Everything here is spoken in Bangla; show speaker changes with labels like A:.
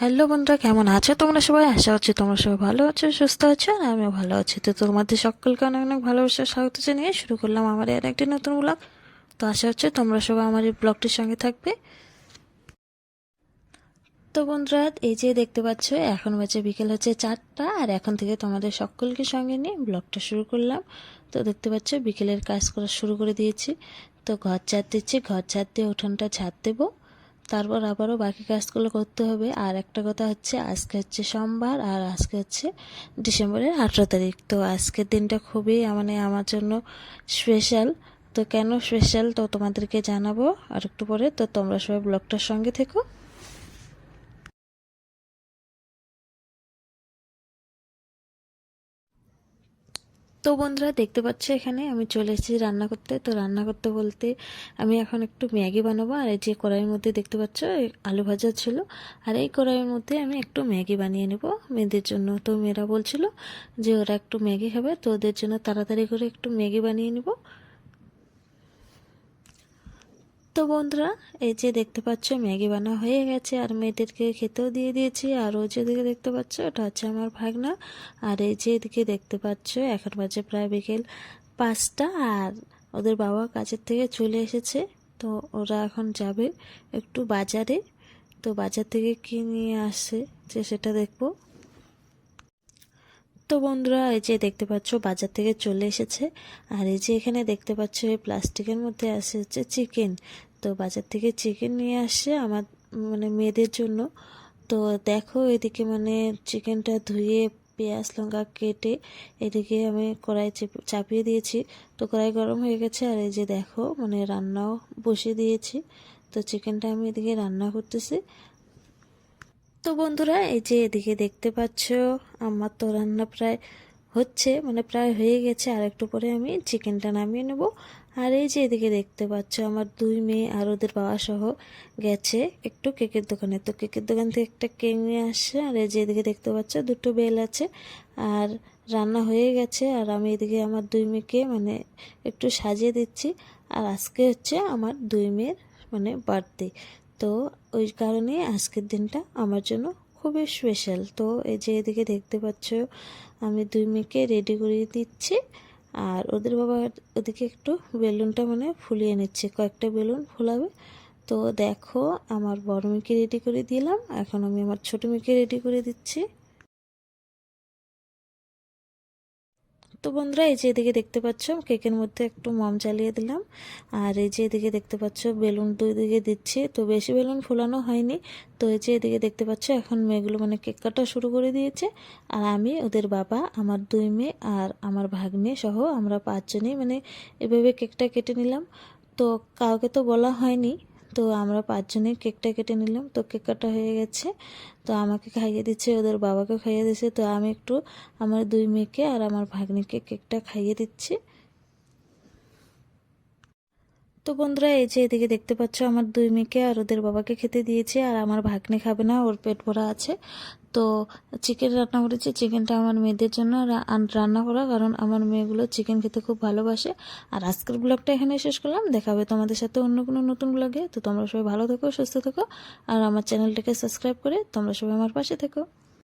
A: হ্যালো বন্ধুরা, কেমন আছো? তোমরা সবাই? আশা হচ্ছে তোমরা সবাই ভালো আছো, সুস্থ আছো, আর আমিও ভালো আছি। তো তোমাদের সকলকে অনেক অনেক ভালোবাসা, স্বাগত জানিয়ে শুরু করলাম আমার আর একটি নতুন ব্লগ তো আশা হচ্ছে তোমরা সবাই আমার এই ব্লগটির সঙ্গে থাকবে। তো বন্ধুরা, এই যে দেখতে পাচ্ছ, এখন বাজে বিকেল হচ্ছে চারটা, আর এখন থেকে তোমাদের সকলকে সঙ্গে নিয়ে ব্লগটা শুরু করলাম। তো দেখতে পাচ্ছ, বিকেলের কাজ করা শুরু করে দিয়েছি। তো ঘর ছাড় দিচ্ছি, ঘর ছাড় দিয়ে উঠোনটা ছাড় দেবো। তারপর আবারও বাকি কাজগুলো করতে হবে। আর একটা কথা হচ্ছে, আজকে হচ্ছে সোমবার আর আজকে হচ্ছে ডিসেম্বরের আঠেরো তারিখ। তো আজকের দিনটা খুবই মানে আমার জন্য স্পেশাল তো কেন স্পেশাল তো তোমাদেরকে জানাব আর একটু পরে। তো তোমরা সবাই ব্লগটার সঙ্গে থেকো। তো বন্ধুরা দেখতে পাচ্ছ এখানে আমি চলে এসেছি রান্না করতে। তো রান্না করতে বলতে আমি এখন একটু ম্যাগি বানাবো, আর এই যে কড়াইয়ের মধ্যে দেখতে পাচ্ছ আলু ভাজা ছিল। আর এই কড়াইয়ের মধ্যে আমি একটু ম্যাগি বানিয়ে নেব। মেয়েদের জন্য তো মেয়েরা বলছিল যে ওরা একটু ম্যাগি খাবে, তো ওদের জন্য তাড়াতাড়ি করে একটু ম্যাগি বানিয়ে নেব। তো বন্ধুরা, এই যে দেখতে পাচ্ছ, ম্যাগি বানা হয়ে গেছে, আর মেয়েদেরকে খেতেও দিয়ে দিয়েছি, আর ও যেদিকে দেখতে পাচ্ছ ওটা হচ্ছে আমার ভাগনা, আর এই যে এদিকে দেখতে পাচ্ছ, এখন বাজে প্রায় বিকেল পাঁচটা, আর ওদের বাবা কাজের থেকে চলে এসেছে, তো ওরা এখন যাবে একটু বাজারে, তো বাজার থেকে কী নিয়ে আসে, যে সেটা দেখব। তো বন্ধুরা, এই যে দেখতে পাচ্ছ, বাজার থেকে চলে এসেছে, আর এই যে এখানে দেখতে পাচ্ছ, এই প্লাস্টিকের মধ্যে আসে হচ্ছে চিকেন তো বাজার থেকে চিকেন নিয়ে আসছে আমার মানে মেয়েদের জন্য। তো দেখো এদিকে মানে চিকেনটা ধুয়ে পেঁয়াজ, লঙ্কা কেটে এদিকে আমি কড়াই চাপিয়ে দিয়েছি। তো কড়াই গরম হয়ে গেছে আর এই যে দেখো মানে রান্নাও বসিয়ে দিয়েছি। তো চিকেনটা আমি এদিকে রান্না করতেছি। তো বন্ধুরা, এই যে এদিকে দেখতে পাচ্ছ, আমার তো রান্না প্রায় হচ্ছে মানে প্রায় হয়ে গেছে। আর একটু পরে আমি চিকেনটা নামিয়ে নেব। আর এই যে এদিকে দেখতে পাচ্ছ, আমার দুই মেয়ে আর ওদের বাবা সহ গেছে একটু কেকের দোকানে। তো কেকের দোকান থেকে একটা কেক নিয়ে আসছে। আর এই যে এদিকে দেখতে পাচ্ছ, দুটো বেল আছে। আর রান্না হয়ে গেছে। আর আমি এদিকে আমার দুই মেয়েকে মানে একটু সাজিয়ে দিচ্ছি। আর আজকে হচ্ছে আমার দুই মেয়ের মানে বার্থডে তো ওই কারণে আজকের দিনটা আমার জন্য খুবই স্পেশাল তো এই যে এদিকে দেখতে পাচ্ছ, আমি দুই মেয়েকে রেডি করিয়ে দিচ্ছি। আর ওদের বাবা ওদিকে একটু বেলুনটা মানে ফুলিয়ে নিচ্ছে। কয়েকটা বেলুন ফুলাবে। তো দেখো, আমার বড় মেয়েকে রেডি করে দিলাম। এখন আমি আমার ছোট মেয়েকে রেডি করে দিচ্ছি। তো বন্ধুরা, এই যে এদিকে দেখতে পাচ্ছ, কেকের মধ্যে একটু মম চালিয়ে দিলাম। আর এই যে এদিকে দেখতে পাচ্ছ, বেলুন দুই দিকে দিচ্ছি। তো বেশি বেলুন ফোলানো হয়নি। তো এই যে এদিকে দেখতে পাচ্ছ, এখন মেয়েগুলো মানে কেক কাটা শুরু করে দিয়েছে। আর আমি, ওদের বাবা, আমার দুই মেয়ে আর আমার ভাগ্নে সহ আমরা পাঁচজনেই মানে এভাবে কেকটা কেটে নিলাম। তো কাউকে তো বলা হয়নি। তো আমরা পাঁচজনের কেকটা কেটে নিলাম। তো কেক কাটা হয়ে গেছে। তো আমাকে খাইয়ে দিচ্ছে, ওদের বাবাকে খাইয়ে দিচ্ছে। তো আমি একটু আমার দুই মেয়েকে আর আমার ভাগ্নিকে কেকটা খাইয়ে দিচ্ছি। তো বন্ধুরা, এই যে এদিকে দেখতে পাচ্ছ আমার দুই মেয়েকে আর ওদের বাবাকে খেতে দিয়েছে, আর আমার ভাগ্নে খাবে না, ওর পেট ভরা আছে। তো চিকেন রান্না করেছি চিকেনটা আমার মেয়েদের জন্য রান্না করা, কারণ আমার মেয়েগুলো চিকেন খেতে খুব ভালোবাসে। আর আজকের ব্লগটা এখানে শেষ করলাম দেখাবে তোমাদের সাথে অন্য কোনো নতুন ব্লগে তো তোমরা সবাই ভালো থেকো, সুস্থ থেকো, আর আমার চ্যানেলটাকে সাবস্ক্রাইব করে তোমরা সবাই আমার পাশে থেকো।